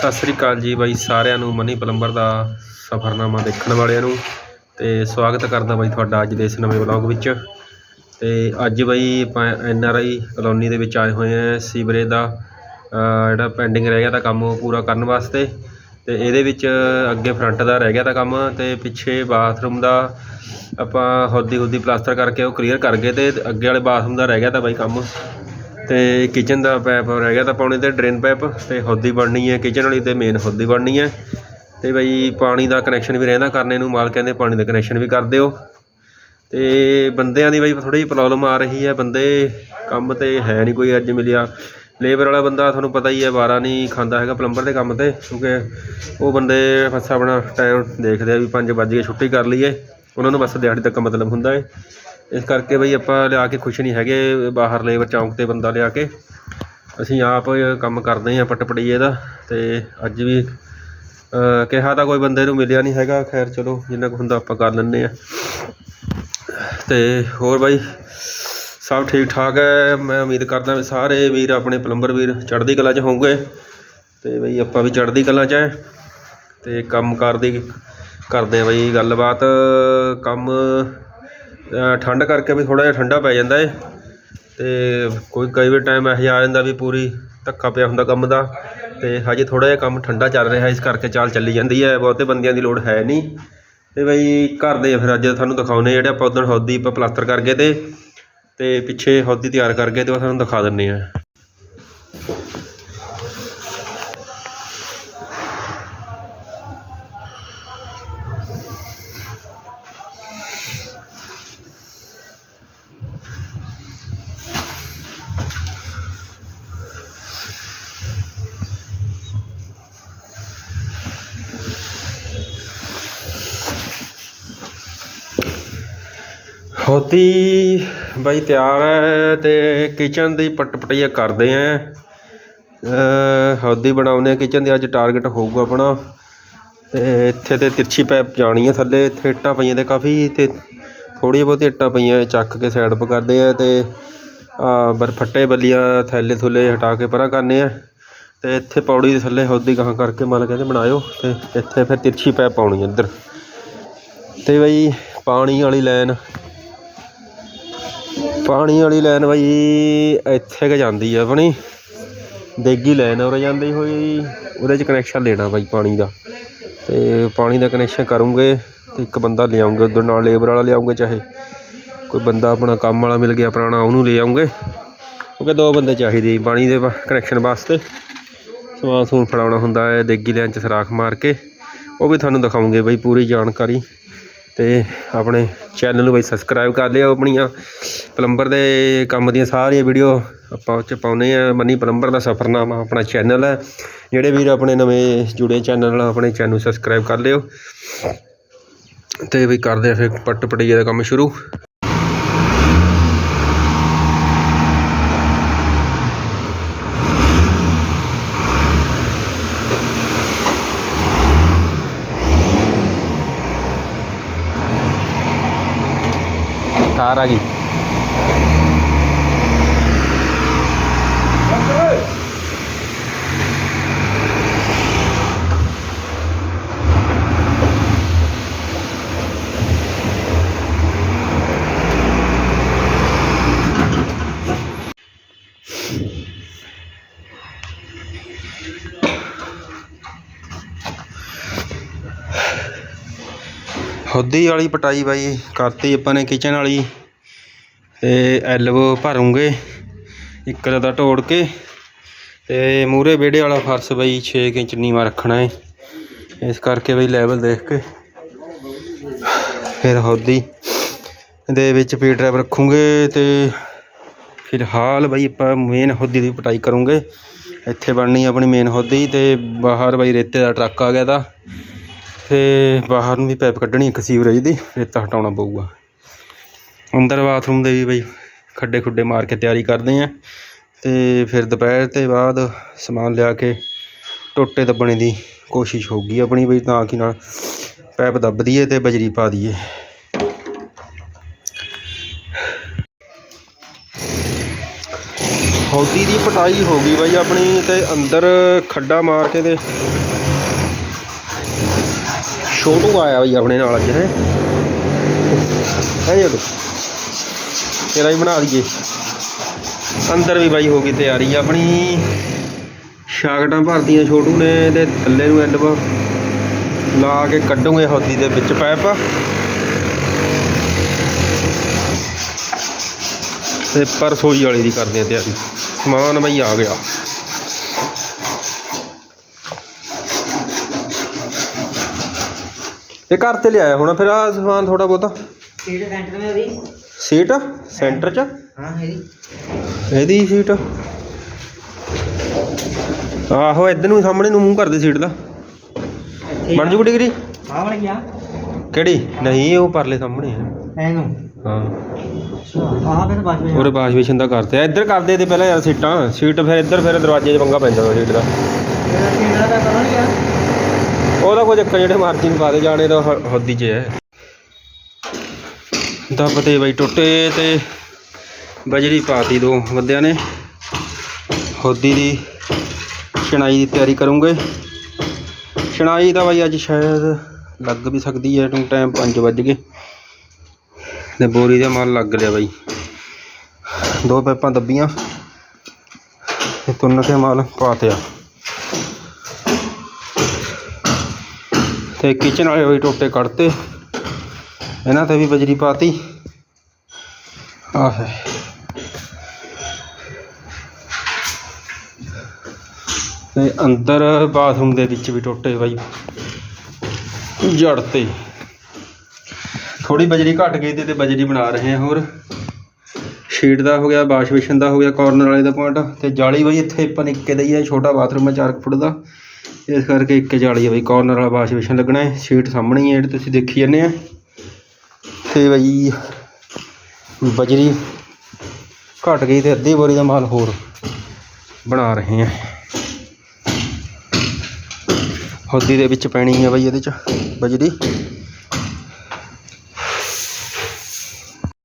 ਸਤਿ ਸ੍ਰੀ ਅਕਾਲ ਜੀ ਬਾਈ ਸਾਰਿਆਂ ਨੂੰ, ਮਨੀ ਪਲੰਬਰ ਦਾ ਸਫ਼ਰਨਾਮਾ ਦੇਖਣ ਵਾਲਿਆਂ ਨੂੰ ਤੇ ਸਵਾਗਤ ਕਰਦਾ ਬਾਈ ਤੁਹਾਡਾ ਅੱਜ ਦੇ ਇਸ ਨਵੇਂ ਵਲੌਗ ਵਿੱਚ। ਤੇ ਅੱਜ ਬਾਈ ਆਪਾਂ ਐਨ ਆਰ ਆਈ ਕਲੋਨੀ ਦੇ ਵਿੱਚ ਆਏ ਹੋਏ ਆ ਸੀਵਰੇਜ ਦਾ ਜਿਹੜਾ ਪੈਂਡਿੰਗ ਰਹਿ ਗਿਆ ਤਾਂ ਕੰਮ ਉਹ ਪੂਰਾ ਕਰਨ ਵਾਸਤੇ ਤੇ ਇਹਦੇ ਵਿੱਚ ਅੱਗੇ ਫਰੰਟ ਦਾ ਰਹਿ ਗਿਆ ਤਾਂ ਕੰਮ ਤੇ ਪਿੱਛੇ ਬਾਥਰੂਮ ਦਾ ਆਪਾਂ ਹੁੱਦੀ ਹੁੱਦੀ ਪਲਾਸਟਰ ਕਰਕੇ ਉਹ ਕਲੀਅਰ ਕਰ ਗਏ ਤੇ ਅੱਗੇ ਵਾਲੇ ਬਾਥਰੂਮ ਦਾ ਰਹਿ ਗਿਆ ਤਾਂ ਬਾਈ ਕੰਮ। ਤੇ ਕਿਚਨ ਦਾ ਪੈਪ ਰਹਿ ਗਿਆ ਤਾਂ ਪਾਉਣੇ ਤੇ ਡਰੇਨ ਪੈਪ ਤੇ ਹੌਦੀ ਬਣਨੀ ਹੈ ਕਿਚਨ ਵਾਲੀ ਤੇ ਮੇਨ ਹੋਦੀ ਬਣਨੀ ਹੈ। ਤੇ ਬਈ ਪਾਣੀ ਦਾ ਕਨੈਕਸ਼ਨ ਵੀ ਰਹਿੰਦਾ, ਕਰਨੇ ਨੂੰ ਮਾਲ ਕਹਿੰਦੇ ਪਾਣੀ ਦਾ ਕਨੈਕਸ਼ਨ ਵੀ ਕਰ ਦਿਓ। ਤੇ ਬੰਦਿਆਂ ਦੀ ਬਈ ਥੋੜੀ ਜਿਹੀ ਪ੍ਰੋਬਲਮ ਆ ਰਹੀ ਹੈ, ਬੰਦੇ ਕੰਮ ਤੇ ਹੈ ਨਹੀਂ ਕੋਈ ਅੱਜ ਮਿਲਿਆ। ਲੇਬਰ ਵਾਲਾ ਬੰਦਾ ਤੁਹਾਨੂੰ ਪਤਾ ਹੀ ਹੈ, ਵਾਰਾ ਨਹੀਂ ਖਾਂਦਾ ਹੈਗਾ ਪਲੰਬਰ ਦੇ ਕੰਮ ਤੇ, ਕਿਉਂਕਿ ਉਹ ਬੰਦੇ ਬਸ ਆਪਣਾ ਟਾਈਮ ਦੇਖਦੇ ਆ ਵੀ 5 ਵਜੇ ਛੁੱਟੀ ਕਰ ਲਈਏ। ਉਹਨਾਂ ਨੂੰ ਬਸ ਦਿਹਾੜੀ ਤੱਕ ਮਤਲਬ ਹੁੰਦਾ ਹੈ। ਇਸ ਕਰਕੇ ਬਈ ਆਪਾਂ ਲਿਆ ਕੇ ਖੁਸ਼ ਨਹੀਂ ਹੈਗੇ ਬਾਹਰ ਲੇਬਰ ਚੌਂਕ ਤੇ ਬੰਦਾ ਲਿਆ ਕੇ। ਅਸੀਂ ਆਪ ਕੰਮ ਕਰਦੇ ਹਾਂ ਪਟਪੜੀਏ ਦਾ, ਤੇ ਅੱਜ ਵੀ ਕਿਹਾ ਤਾਂ ਕੋਈ ਬੰਦੇ ਨੂੰ ਮਿਲਿਆ ਨਹੀਂ ਹੈਗਾ, ਖੈਰ ਚਲੋ, ਜਿੰਨਾ ਕੁ ਹੁੰਦਾ ਆਪਾਂ ਕਰ ਲੈਂਦੇ ਆ ਤੇ ਹੋਰ ਬਾਈ, ਸਭ ਠੀਕ ਠਾਕ ਹੈ? ਮੈਂ ਉਮੀਦ ਕਰਦਾ ਵੀ ਸਾਰੇ ਵੀਰ ਆਪਣੇ ਪਲੰਬਰ ਵੀਰ ਚੜ੍ਹਦੀ ਕਲਾ 'ਚ ਹੋਣਗੇ। ਤੇ ਬਈ ਆਪਾਂ ਵੀ ਚੜ੍ਹਦੀ ਕਲਾ 'ਚ ਹੈ। ਤੇ ਕੰਮ ਕਰਦੀ ਕਰਦੇ ਆ ਬਈ ਗੱਲਬਾਤ। ਕੰਮ ਠੰਡ ਕਰਕੇ ਵੀ ਥੋੜਾ ਜਿਹਾ ਠੰਡਾ ਪੈ ਜਾਂਦਾ ਏ। ਤੇ ਕੋਈ ਕਈ ਵਾਰ ਟਾਈਮ ਇਹੋ ਜਿਹਾ ਆ ਜਾਂਦਾ ਵੀ ਪੂਰੀ ਧੱਕਾ ਪਿਆ ਹੁੰਦਾ ਕੰਮ ਦਾ। ਤੇ ਹਜੇ ਥੋੜਾ ਜਿਹਾ ਕੰਮ ਠੰਡਾ ਚੱਲ ਰਿਹਾ, ਇਸ ਕਰਕੇ ਚਾਲ ਚੱਲੀ ਜਾਂਦੀ ਹੈ ਬਹੁਤੇ ਬੰਦਿਆਂ ਦੀ ਲੋੜ ਹੈ ਨਹੀਂ। ਤੇ ਬਈ ਘਰ ਦੇ ਫਿਰ ਅੱਜ ਤੁਹਾਨੂੰ ਦਿਖਾਉਨੇ ਜਿਹੜੇ ਆਪਾਂ ਉਦੋਂ ਹੌਦੀ ਆਪਾਂ ਪਲਾਸਟਰ ਕਰ ਗਏ ਤੇ ਤੇ ਪਿੱਛੇ ਹੌਦੀ ਤਿਆਰ ਕਰ ਗਏ ਤੇ ਉਹ ਤੁਹਾਨੂੰ ਦਿਖਾ ਦਿੰਨੇ ਆ। ਹੋਦੀ ਬਾਈ ਤਿਆਰ ਹੈ ਤੇ ਕਿਚਨ ਦੀ ਪਟ ਪਟਈਆ ਕਰਦੇ ਆ। ਅਹ ਹੌਦੀ ਬਣਾਉਂਦੇ ਆ ਕਿਚਨ ਦੀ, ਅੱਜ ਟਾਰਗੇਟ ਹੋਊਗਾ ਆਪਣਾ। ਤੇ ਇੱਥੇ ਤੇ ਤਿਰਛੀ ਪੈਪ ਜਾਣੀ ਹੈ ਥੱਲੇ, ਇੱਥੇ ਇੱਟਾਂ ਪਈਆਂ ਤੇ ਕਾਫੀ ਤੇ ਥੋੜ੍ਹੀਆਂ ਬਹੁਤੀ ਇੱਟਾਂ ਪਈਆਂ, ਚੱਕ ਕੇ ਸਾਈਡ 'ਤੇ ਕਰਦੇ ਆ ਤੇ ਬਰਫੱਟੇ ਬੱਲੀਆਂ ਥੈਲੇ ਥੁੱਲੇ ਹਟਾ ਕੇ ਪਰਾਂ ਕਰਨੇ ਆ। ਤੇ ਇੱਥੇ ਪੌੜੀ ਦੇ ਥੱਲੇ ਹੌਦੀ ਗਾਹਾਂ ਕਰਕੇ ਮਤਲਬ ਕਹਿੰਦੇ ਬਣਾਇਓ ਤੇ ਇੱਥੇ ਫਿਰ ਤਿਰਛੀ ਪੈਪ ਪਾਉਣੀ ਹੈ ਇੱਧਰ। ਤੇ ਬਈ ਪਾਣੀ ਵਾਲੀ ਲਾਈਨ ਪਾਣੀ ਵਾਲੀ ਲਾਈਨ ਬਾਈ, ਇੱਥੇ ਕ ਜਾਂਦੀ ਆ ਆਪਣੀ। ਦੇਗੀ ਲਾਈਨ ਉਰੇ ਜਾਂਦੀ ਹੋਈ। ਉਹਦੇ ਚ ਕਨੈਕਸ਼ਨ ਲੈਣਾ ਬਾਈ ਪਾਣੀ ਦਾ। ਤੇ ਪਾਣੀ ਦਾ ਕਨੈਕਸ਼ਨ ਕਰੂੰਗੇ ਤੇ ਇੱਕ ਬੰਦਾ ਲਿਆਉਂਗੇ, ਉਧਰ ਨਾਲ ਲੇਬਰ ਵਾਲਾ ਲਿਆਉਂਗੇ ਚਾਹੇ। ਕੋਈ ਬੰਦਾ ਆਪਣਾ ਕੰਮ ਵਾਲਾ ਮਿਲ ਗਿਆ, ਪੁਰਾਣਾ ਉਹਨੂੰ ਲੈ ਆਉਂਗੇ। ਕਿਉਂਕਿ ਦੋ ਬੰਦੇ ਚਾਹੀਦੇ ਪਾਣੀ ਦੇ ਕਨੈਕਸ਼ਨ ਵਾਸਤੇ। ਸਮਾਨ ਸਮੂਨ ਫੜਾਉਣਾ ਹੁੰਦਾ ਹੈ, ਦੇਗੀ ਲੈਣ ਚ ਸਰਾਖ ਮਾਰ ਕੇ। ਉਹ ਵੀ ਤੁਹਾਨੂੰ ਦਿਖਾਉਂਗੇ ਬਾਈ ਪੂਰੀ ਜਾਣਕਾਰੀ। ਤੇ ਆਪਣੇ ਚੈਨਲ ਨੂੰ ਬਈ ਸਬਸਕ੍ਰਾਈਬ ਕਰ ਲਿਓ ਆਪਣੀਆਂ। ਪਲੰਬਰ ਦੇ ਕੰਮ ਦੀਆਂ ਸਾਰੀਆਂ ਵੀਡੀਓ ਆਪਾਂ ਉਹ 'ਚ ਪਾਉਂਦੇ ਆ ਮਨੀ ਪਲੰਬਰ ਦਾ ਸਫ਼ਰਨਾਮਾ ਆਪਣਾ ਚੈਨਲ ਹੈ। ਜਿਹੜੇ ਵੀਰ ਆਪਣੇ ਨਵੇਂ ਜੁੜੇ ਚੈਨਲ ਨਾਲ ਆਪਣੇ ਚੈਨਲ ਨੂੰ ਸਬਸਕ੍ਰਾਈਬ ਕਰ ਲਿਓ। ਤੇ ਵੀ ਕਰਦੇ ਆ ਫਿਰ ਪੱਟ ਪਟਈਏ ਦਾ ਕੰਮ ਸ਼ੁਰੂ। ਕਾਰ ਆ ਗਈ। ਹੁੱਦੀ ਵਾਲੀ ਪਟਾਈ ਬਾਈ ਕਰਤੀ ਆਪਾਂ ਨੇ ਕਿਚਨ ਵਾਲੀ। ਤੇ ਐਲਬੋ ਭਰੂੰਗੇ, ਇੱਕ ਦਾ ਢੋੜ ਕੇ ਤੇ ਮੂਰੇ ਵਿਹੜੇ ਵਾਲਾ ਫਰਸ਼ ਬਈ 6 ਇੰਚ ਨੀਵਾਂ ਰੱਖਣਾ ਏ। ਇਸ ਕਰਕੇ ਬਈ ਲੈਵਲ ਦੇਖ ਕੇ ਫਿਰ ਹੌਦੀ ਦੇ ਵਿੱਚ ਪੀ ਡਰਾਈਵ ਰੱਖੂੰਗੇ ਤੇ ਫਿਲਹਾਲ ਬਈ ਆਪਾਂ ਮੇਨ ਹੌਦੀ ਦੀ ਪਟਾਈ ਕਰੂੰਗੇ। ਇੱਥੇ ਬਣਨੀ ਆਪਣੀ ਮੇਨ ਹੌਦੀ ਤੇ ਬਾਹਰ ਬਈ ਰੇਤੇ ਦਾ ਟਰੱਕ ਆ ਗਿਆ ਤਾਂ ਤੇ ਬਾਹਰ ਨੂੰ ਵੀ ਪਾਈਪ ਕੱਢਣੀ ਇੱਕ ਸੀਵਰੇਜ ਦੀ, ਰੇਤਾ ਹਟਾਉਣਾ ਪਊਗਾ। ਅੰਦਰ ਬਾਥਰੂਮ ਦੇ ਵੀ ਬਈ ਖੱਡੇ ਖੁੱਡੇ ਮਾਰ ਕੇ ਤਿਆਰੀ ਕਰਦੇ ਆ। ਅਤੇ ਫਿਰ ਦੁਪਹਿਰ ਤੋਂ ਬਾਅਦ ਸਮਾਨ ਲਿਆ ਕੇ ਟੋਟੇ ਦੱਬਣੇ ਦੀ ਕੋਸ਼ਿਸ਼ ਹੋਊਗੀ ਆਪਣੀ ਬਈ ਤਾਂ ਕਿ ਨਾਲ ਪੈਪ ਦੱਬ ਦਈਏ ਤੇ ਬਜਰੀ ਪਾ ਦਈਏ। ਹੌਦੀ ਦੀ ਪਟਾਈ ਹੋ ਗਈ ਬਾਈ ਆਪਣੀ ਤੇ ਅੰਦਰ ਖੱਡਾ ਮਾਰ ਕੇ ਤੇ ਛੋਟੂ ਆਇਆ ਬਾਈ ਆਪਣੇ ਨਾਲ ਅੱਜ ਹੈ। ਹੈ ਜਦੋਂ ਤੇਰਾ ਹੀ ਬਣਾ ਦਈਏ। ਅੰਦਰ ਵੀ ਬਾਈ ਹੋ ਗਈ ਤਿਆਰੀ ਆਪਣੀ। ਸ਼ਾਗਟਾਂ ਭਰਤੀਆਂ ਛੋਟੂ ਨੇ ਤੇ ਥੱਲੇ ਨੂੰ ਐਂਡ ਲਾ ਕੇ ਕੱਢੂਗੇ ਹੌਦੀ ਦੇ ਵਿੱਚ ਪਾਈਪ ਤੇ ਪਰ ਰਸੋਈ ਵਾਲੀ ਦੀ ਕਰਦੇ ਆ ਤਿਆਰੀ। ਸਮਾਨ ਬਈ ਆ ਗਿਆ। ਇਹ ਘਰ ਤੇ ਲਿਆਇਆ ਹੋਣਾ ਫਿਰ ਆ ਸਮਾਨ ਥੋੜਾ ਬਹੁਤਾ। ਸੀਟ ਸੈਂਟਰ ਚ? ਹਾਂ ਇਹਦੀ। ਇਹਦੀ ਸੀਟ। ਆਹੋ ਇੱਧਰ ਨੂੰ ਸਾਹਮਣੇ ਨੂੰ ਮੂੰਹ ਕਰਦੇ ਸੀਟ ਦਾ। ਬਣ ਜੂ ਡਿਗਰੀ? ਆ ਬਣ ਗਿਆ ਕਿਹੜੀ? ਨਹੀਂ ਉਹ ਪਰਲੇ ਸਾਹਮਣੇ ਆ। ਐਨੂੰ ਹਾਂ। ਆਹ ਫਿਰ ਵਾਸ਼ਵੇਸ਼ਨ ਦਾ ਕਰਦੇ ਆ। ਕਰਦੇ ਤੇ ਪਹਿਲਾਂ ਯਾਰ ਸੀਟਾਂ। ਸੀਟ ਫਿਰ ਇੱਧਰ ਫਿਰ ਦਰਵਾਜ਼ੇ 'ਚ ਪੰਗਾ ਪੈਂਦਾ ਸੀਟ ਦਾ। ਸੀਟ ਦਾ ਕਰੋ ਨਹੀਂ ਯਾਰ। ਉਹਦਾ ਕੋਈ ਚੱਕਰ ਜਿਹੜੇ ਮਾਰਜਿਨ ਪਾ ਦੇ ਜਾਣੇ ਤਾਂ ਹ- ਹੱਦੀ 'ਚ ਹੈ। ਦੱਬਤੇ ਬਈ ਟੁੱਟੇ ਤੇ ਬਜਰੀ ਪਾਤੀ ਦੋ ਬੰਦਿਆਂ ਨੇ। ਹੌਦੀ ਦੀ ਛਣਾਈ ਦੀ ਤਿਆਰੀ ਕਰੂੰਗੇ। ਛਣਾਈ ਤਾਂ ਬਾਈ ਅੱਜ ਸ਼ਾਇਦ ਲੱਗ ਵੀ ਸਕਦੀ ਹੈ ਟੂ ਟਾਈਮ 5 ਵੱਜ ਗਏ। ਤੇ ਬੋਰੀ ਦਾ ਮਾਲ ਲੱਗ ਲਿਆ ਬਾਈ। ਦੋ ਪੈਪਾਂ ਦੱਬੀਆਂ ਤੇ ਤੁੰਨ ਕੇ ਮਾਲ ਪਾਤਿਆ ਤੇ ਕਿਚਨ ਵਾਲੇ ਵੀ ਟੋਟੇ ਕੱਢਤੇ। ਇਹਨਾਂ ਤੇ ਵੀ ਬਜਰੀ ਪਾਤੀ। ਆਹ ਹੈ ਤੇ ਅੰਦਰ ਬਾਥਰੂਮ ਦੇ ਵਿੱਚ ਵੀ ਟੋਟੇ ਬਾਈ। ਜੜਤੇ। ਥੋੜੀ ਬਜਰੀ ਘਟ ਗਈ ਤੇ ਤੇ ਬਜਰੀ ਬਣਾ ਰਹੇ ਹਾਂ ਹੋਰ। ਸ਼ੀਟ ਦਾ ਹੋ ਗਿਆ, ਵਾਸ਼ ਬੇਸ਼ਨ ਦਾ ਹੋ ਗਿਆ ਕਾਰਨਰ ਵਾਲੇ ਦਾ ਪੁਆਇੰਟ ਤੇ ਜਾਲੀ ਬਾਈ ਇੱਥੇ ਆਪਾਂ ਨਿੱਕੇ ਦਾ ਹੀ ਹੈ ਛੋਟਾ ਬਾਥਰੂਮ ਹੈ 4 ਫੁੱਟ ਦਾ। ਇਸ ਕਰਕੇ ਇੱਕ ਜਾਲੀ ਆ ਬਈ ਕਾਰਨਰ ਵਾਲਾ ਵਾਸ਼ ਬੇਸ਼ਨ ਲੱਗਣਾ ਹੈ ਸ਼ੀਟ ਸਾਹਮਣੇ ਹੀ ਹੈ, ਜਿਹੜੀ ਤੁਸੀਂ ਦੇਖੀ ਜਾਂਦੇ ਆ। ਤੇ ਬਈ, ਬਜਰੀ ਘਟ ਗਈ ਤੇ ਅੱਧੀ ਬੋਰੀ ਦਾ ਮਾਲ ਹੋਰ ਬਣਾ ਰਹੇ ਆ। ਹੌਦੀ ਦੇ ਵਿੱਚ ਪੈਣੀ ਹੈ ਬਈ ਇਹਦੇ ਚ ਬਜਰੀ।